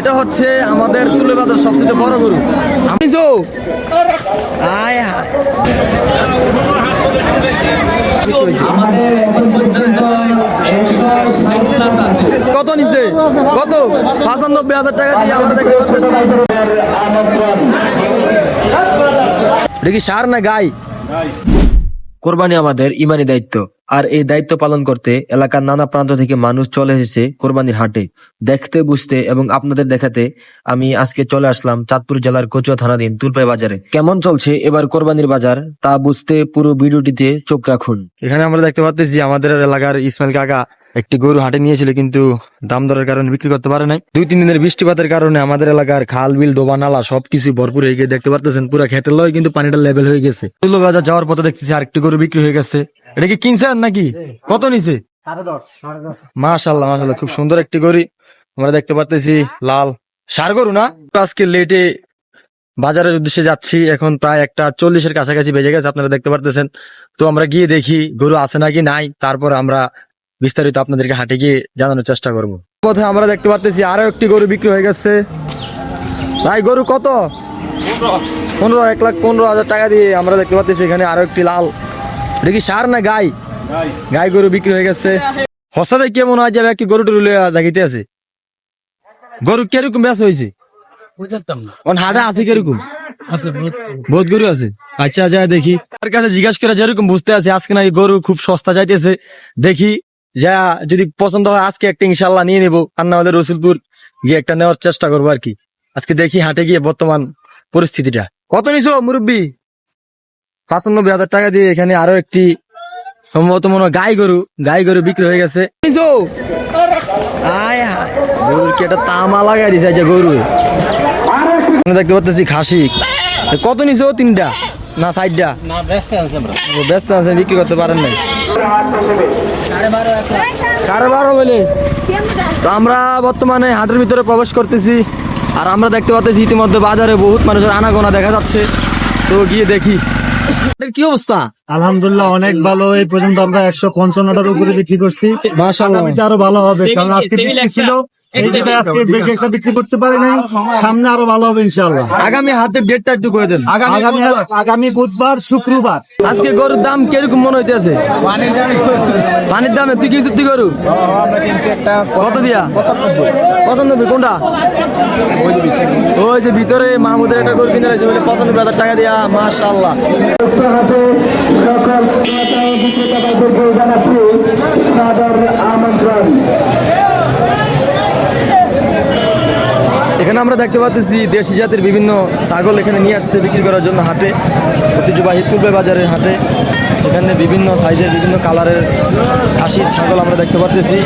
এটা হচ্ছে আমাদের তুলে বাজার সবচেয়ে বড় গরু। আমি তো। কত নিছে? কত? পঁচানব্বই হাজার টাকা দিয়ে আমরা দেখতে পাচ্ছি। এটা কি সার না গাই? কোরবানি আমাদের ইমানি দায়িত্ব। আর এই দায়িত্ব পালন করতে এলাকার নানা প্রান্ত থেকে মানুষ চলে এসেছে কোরবানির হাটে। দেখতে, বুঝতে এবং আপনাদের দেখাতে আমি আজকে চলে আসলাম চাঁদপুর জেলার কচুয়া থানাধীন তুলপাই বাজারে। কেমন চলছে এবার কোরবানির বাজার তা বুঝতে পুরো ভিডিওটিতে চোখ রাখুন। এখানে আমরা দেখতে পাচ্ছি আমাদের এলাকার ইসমাইল কাকা একটি গরু হাটে নিয়েছিল কিন্তু দাম দরের কারণে বিক্রি করতে পারে নাই। দুই তিন দিনের বৃষ্টিপাতের কারণে আমাদের এলাকার খাল বিল ডোবা নালা সবকিছু ভরপুর হয়ে গিয়ে দেখতে পারতেছেন পুরো খেতের লয় কিন্তু পানিটা লেভেল হয়ে গেছে। তুলো বাজার যাওয়ার পথে দেখতেছি আরেকটি গরু বিক্রি হয়ে গেছে। এটা কি কিনছেন নাকি? কত নিছে? মাশাল্লাহ মাশাল্লাহ খুব সুন্দর একটি গরু। আমরা দেখতে পারতেছি লাল সার গরু না? আজকে লেটে বাজারের উদ্দেশ্যে যাচ্ছি এখন প্রায় একটা চল্লিশের কাছাকাছি বেজে গেছে আপনারা দেখতে পারতেছেন। তো আমরা গিয়ে দেখি গরু আছে নাকি নাই তারপর আমরা বিস্তারিত আপনাদেরকে হাটে গিয়ে জানানোর চেষ্টা করব। পথে আমরা দেখতে পারতেছি আরও একটি গরু বিক্রি হয়ে গেছে। ভাই গরু কত? পনেরো। এক লাখ পনেরো হাজার টাকা দিয়ে আমরা দেখতে পাচ্ছি এখানে আরও একটি লাল। এটা কি সার না গাই? গাই। গরু বিক্রি হয়ে গেছে। হসাতে কে মনে হয় যাবে কি গরু টরু জাগিতে আছে? গরু কীরকম ব্যাস হয়েছে হাটে আছে কীরকম? বহুত। গরু আছে। আচ্ছা যা দেখি। তার কাছে জিজ্ঞাসা করে যেরকম বুঝতে আছে আজকে নাকি গরু খুব সস্তা যাইতেছে। দেখি। যা যদি পছন্দ হয় আজকে একটা ইনশাল্লাহ নিয়ে নেব। আর না হলে রসুলপুর গিয়ে একটা নেওয়ার চেষ্টা করব আর কি। আজকে দেখি হাটে গিয়ে বর্তমান পরিস্থিতিটা। কত নিছো মুরব্বী? পঁচানব্বই হাজার টাকা দিয়ে এখানে আরও একটি সম্ভবত মনে হয় গাই গরু গাই গরু বিক্রি হয়ে গেছে। আয় হায় গরুর কি একটা তামা লাগাই দিছে যে গরু। দেখতে পাচ্ছি খাসি। কত নিছো তিনটা? না সাইডটা ও, ব্যস্ত আছে বিক্রি করতে পারেন নাই। সাড়ে বারো বলে? তো আমরা বর্তমানে হাটের ভিতরে প্রবেশ করতেছি। আর আমরা দেখতে পাচ্ছি ইতিমধ্যে বাজারে বহুত মানুষের আনাগোনা দেখা যাচ্ছে। তো গিয়ে দেখি। কি অবস্থা? আলহামদুলিল্লাহ অনেক ভালো। এই পর্যন্ত আমরা একশো পঞ্চান্নটার উপরে বিক্রি করছি। মাশাআল্লাহ। আগামীতে আরও ভালো হবে কারণ আজকে বৃষ্টি ছিল। আজকে বেশি একটা বিক্রি করতে পারি নাই। সামনে আরও ভালো হবে ইনশাল্লাহ আগামী হাটের ডেটটা একটু করে দেন। আগামী আগামী বুধবার শুক্রবার। আজকে গরুর দাম কীরকম মনে হইতেছে? পানির দামে তুই কি সত্যি গরু? কত দিয়া? পঁচানব্বই। কোনটা? ওই যে ভিতরে মাহমুদের একটা গরু কিনে রয়েছে বলে পঁচানব্বই হাজার টাকা দিয়া মাশাল্লাহ এখানে আমরা দেখতে পাচ্ছি দেশি জাতির বিভিন্ন ছাগল এখানে নিয়ে আসছে বিক্রি করার জন্য হাটে। ঐতিহ্যবাহী তুলবে বাজারের হাটে। এখানে বিভিন্ন সাইজের বিভিন্ন কালারের খাসির ছাগল আমরা দেখতে পারতেছি।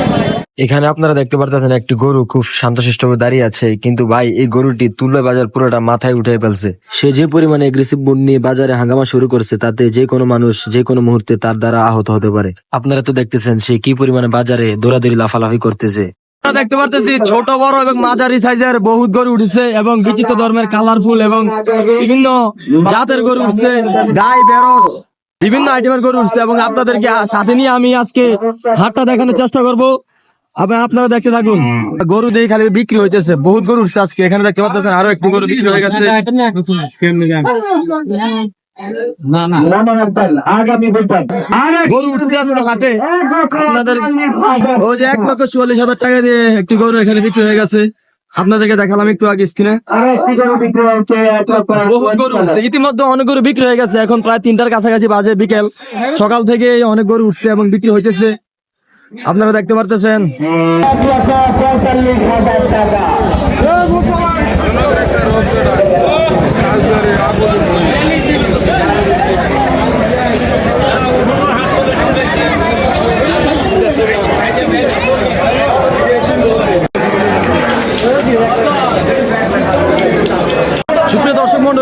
এখানে আপনারা দেখতে পারতেছেন একটি গরু খুব শান্তশিষ্ট ভাবে দাঁড়িয়ে আছে কিন্তু ভাই এই গরুটি তুলবে বাজার পুরোটা মাথায় উঠে ফেলছে। সে যে পরিমাণে এগ্রেসিভ বুন নিয়ে বাজারে হাঙ্গামা শুরু করছে তাতে যে কোনো মানুষ যে কোনো মুহূর্তে তার দ্বারা আহত হতে পারে। আপনারা তো দেখতেছেন সে কি পরিমাণে বাজারে দৌড়াদৌড়ি লাফালাফি করতেছে। আমরা দেখতে পারতেছি ছোট বড় এবং মাঝারি সাইজের বহুত গরু উঠেছে এবং বিচিত্র ধর্মের কালারফুল এবং বিভিন্ন জাতের গরু উঠছে। গাই বেরস। বিভিন্ন আইটেমের গরু উঠছে এবং আপনাদেরকে সাথে নিয়ে আমি আজকে হাটটা দেখানোর চেষ্টা করব। আপনারা দেখতে থাকুন। গরু দিয়ে খালি বিক্রি হইতেছে। বহুত গরু উঠছে আজকে। এখানে দেখতে পাচ্ছেন আরও একটু গরু বিক্রি হয়ে গেছে। গরু উঠছে আপনাদের ওই যে এক লক্ষ চুয়াল্লিশ হাজার টাকা দিয়ে একটি গরু এখানে বিক্রি হয়ে গেছে। আপনাদেরকে দেখালাম একটু আগে স্ক্রিনে। বহুত গরু উঠছে। ইতিমধ্যে অনেক গরু বিক্রি হয়ে গেছে। এখন প্রায় তিনটার কাছাকাছি বাজে বিকেল। সকাল থেকে অনেক গরু উঠছে এবং বিক্রি হইতেছে। আপনারা দেখতে পারতেছেন।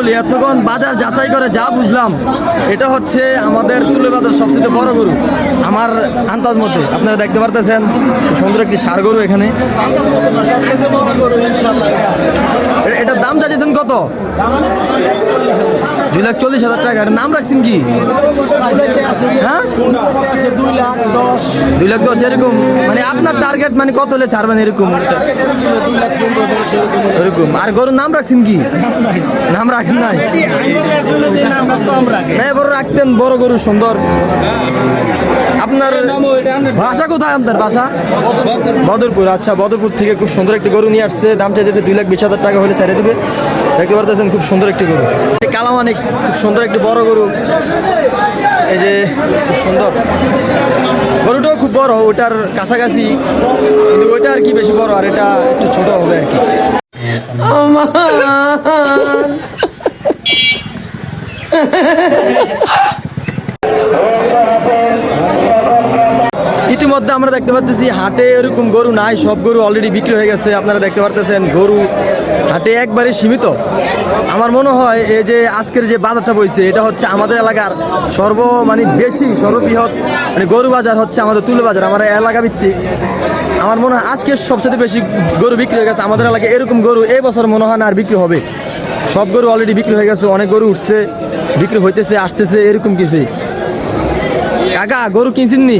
দর্শক এতক্ষণ বাজার যাচাই করে যা বুঝলাম, এটা হচ্ছে আমাদের তুলে বাজার সবচেয়ে বড় গরু, আমার আন্দাজ মধ্যে আপনারা দেখতে পারতেছেন, সুন্দর একটি সার গরু এখানে। এটার দাম চাইছেন কত? দুই লাখ চল্লিশ হাজার টাকা। এটার নাম রাখছেন কি? হ্যাঁ? দুই লাখ দশ, এরকম। মানে আপনার টার্গেট মানে কত হলে ছাড়বেন এরকম? এরকম। আর গরুর নাম রাখছেন কি? নাম রাখেন নাই? না বড় রাখতেন। বড় গরু, সুন্দর। আপনার ভাষা কোথায় আপনার ভাষা? বদরপুর। আচ্ছা বদরপুর থেকে খুব সুন্দর একটি গরু নিয়ে আসছে। দাম চাইতেছে দুই লাখ বিশ হাজার টাকা হলে ছেড়ে দিবে। দেখতে পারতেছেন খুব সুন্দর একটি গরু। কালামানিক, খুব সুন্দর একটি বড় গরু। এই যে, খুব সুন্দর। গরুটাও খুব বড় ওটার কাছাকাছি। কিন্তু ওইটা আর কি বেশি বড়, আর এটা একটু ছোট হবে আর কি। ইতিমধ্যে আমরা দেখতে পাচ্ছি হাটে এরকম গরু নাই, সব গরু অলরেডি বিক্রি হয়ে গেছে, আপনারা দেখতে পারতেছেন গরু। হাটে একবারে সীমিত। আমার মনে হয় এই যে আজকের যে বাজারটা বইছে এটা হচ্ছে আমাদের এলাকার সর্ব মানে বেশি সর্ববৃহৎ মানে গরু বাজার হচ্ছে আমাদের তুলো বাজার আমার এলাকা ভিত্তিক। আমার মনে হয় আজকে সবচেয়ে বেশি গরু বিক্রি হয়ে গেছে। আমাদের এলাকায় এরকম গরু এই বছর মনে হয় না আর বিক্রি হবে। সব গরু অলরেডি বিক্রি হয়ে গেছে অনেক গরু উঠছে বিক্রি হইতেছে আসতেছে এরকম কিছুই কাকা গরু কিনছেন নি?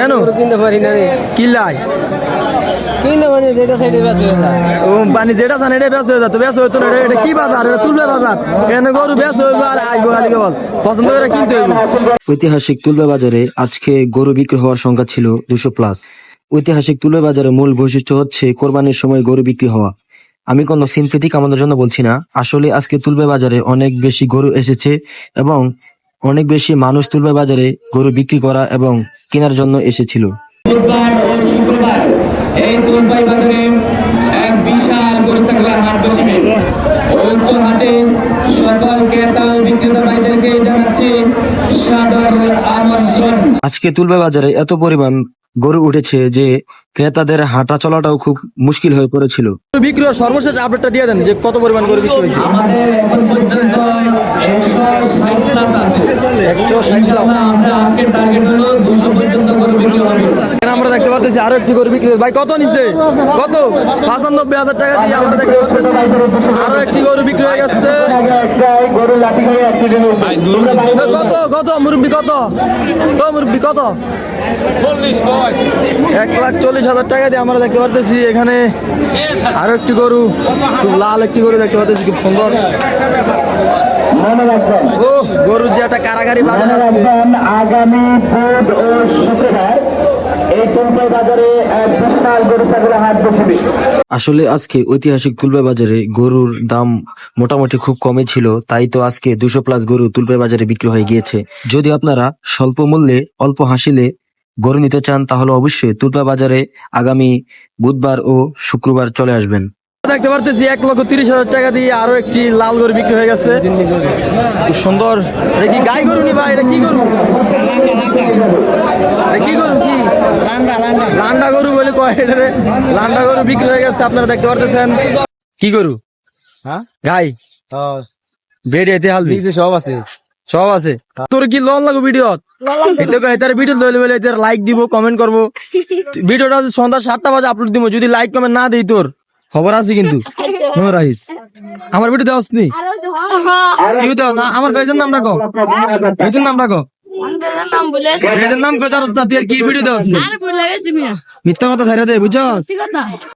কেন? কিনতে পারি না রে কিল্লাই কিনতে পারি না, যেটা সাইডে বেশি হয়ে যায়। ও মানে এটা ব্যস্ত হয়ে যেত ব্যস্ত হইতো না এটা- এটা কি বাজার? এটা তুলবে বাজার? এখানে গরু হইব আর আইবো খালি কেবল পছন্দ করে কিনতে হইব। ঐতিহাসিক তুলবে বাজারে আজকে গরু বিক্রি হওয়ার সংখ্যা ছিল দুশো প্লাস ঐতিহাসিক তুলবে বাজারের মূল বৈশিষ্ট্য হচ্ছে কোরবানির সময় গরু বিক্রি হওয়া। আমি কোনো সিনথেটিক আমাদের জন্য বলছি না। আসলে আজকে তুলবে বাজারে অনেক বেশি গরু এসেছে এবং অনেক বেশি মানুষ তুলবে বাজারে গরু বিক্রি করা এবং কেনার জন্য এসেছিল। এই এক বিশাল গরু হাট হাটে সকল ক্রেতা ও বিক্রেতা ভাইদেরকে জানাচ্ছি, সাদর আমন্ত্রণ। আজকে তুলবে বাজারে এত পরিমাণ গরু উঠেছে যে ক্রেতাদের হাঁটা চলাটাও খুব মুশকিল হয়ে পড়েছিল। বিক্রি সর্বশেষ আপডেটটা দিয়ে দেন যে কত পরিমাণ গরু বিক্রি হয়েছে। আমরা আজকের টার্গেট হলো দুশো পর্যন্ত গরু বিক্রি হবে এখানে আমরা দেখতে পাচ্ছি আরও একটি গরু বিক্রি ভাই কত নিচ্ছে? কত? পঁচানব্বই হাজার টাকা দিয়ে আমরা দেখতে পাচ্ছি আরও একটি গরু বিক্রি হয়ে গেছে। কত? কত? মুরব্বী কত? কত মুরব্বী কত? এক লাখ চল্লিশ হাজার টাকা দিয়ে আমরা দেখতে পারতেছি এখানে আরও একটি গরু খুব লাল একটি গরু দেখতে পাচ্ছি খুব সুন্দর। ও গরু যে একটা কারাগারি বাজার আছে। আগামী বুধ ও শুক্রবার আসলে আজকে ঐতিহাসিক তুলবে বাজারে গরুর দাম মোটামুটি খুব কমে ছিল তাই তো আজকে দুশো প্লাস গরু তুলবে বাজারে বিক্রি হয়ে গিয়েছে। যদি আপনারা স্বল্প মূল্যে অল্প হাসিলে গরু নিতে চান তাহলে অবশ্যই তুলপা বাজারে আগামী বুধবার ও শুক্রবার চলে আসবেন। দেখতে পারতেছি এক লক্ষ তিরিশ হাজার টাকা দিয়ে আরও একটি লাল গরু বিক্রি হয়ে গেছে। সুন্দর। এটা কি গাই গরু নি ভাই? এটা কি গরু? কি গরু কি? লান্ডা গরু বলে কয় এটারে লান্ডা গরু বিক্রি হয়ে গেছে আপনারা দেখতে পারতেছেন। কি গরু? হ্যাঁ? গাই? বেড়ে এতে হালবি। সব আছে। সব আছে। তোর কি লোন লাগবে ভিডিও এটার ভিডিও লইলে বলে এটার লাইক দিব কমেন্ট করব। ভিডিওটা সন্ধ্যা সাতটা বাজে আপলোড দিব যদি লাইক কমেন্ট না দেই তোর। খবর আছে কিন্তু। রাইস। আমার ভিডিও দেওয়াস নি? তুই দেওয়াস আমার পেজের নাম রাখো। পেজের নাম রাখো। নাম নাম না তুই কি ভিডিও দেওয়াস নি? মিথ্যা কথা ছাইরা দে কথা।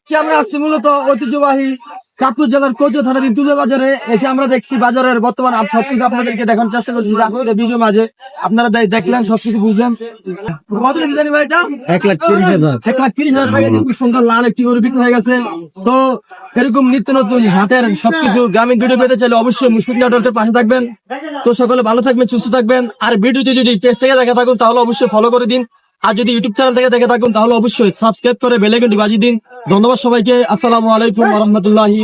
কি আমরা আসছি মূলত ঐতিহ্যবাহী চাঁদপুর জেলার কোচো থানাধীন তুলে বাজারে এসে আমরা দেখছি বাজারের বর্তমান সবকিছু আপনাদেরকে দেখানোর চেষ্টা করছি। চাঁদপুর ভিডিও মাঝে। আপনারা দেখলেন সবকিছু বুঝলেন। কত লিখে জানি ভাই এটা? এক লাখ তিরিশ হাজার। এক লাখ তিরিশ হাজার টাকা। খুব সুন্দর লাল একটি গরু বিক্রি হয়ে গেছে। তো এরকম নিত্য নতুন হাটের সবকিছু গ্রামীণ ভিডিও পেতে চাইলে অবশ্যই মুশফিক নেটওয়ার্কের পাশে থাকবেন। তো সকলে ভালো থাকবেন সুস্থ থাকবেন। আর ভিডিওটি যদি পেজ থেকে দেখে থাকুন তাহলে অবশ্যই ফলো করে দিন। আর যদি ইউটিউব চ্যানেল থেকে দেখে থাকুন, তাহলে অবশ্যই সাবস্ক্রাইব করে বেলাইকনটি বাজিয়ে দিন। ধন্যবাদ সবাইকে। আসসালামু আলাইকুম রহমতুল্লাহি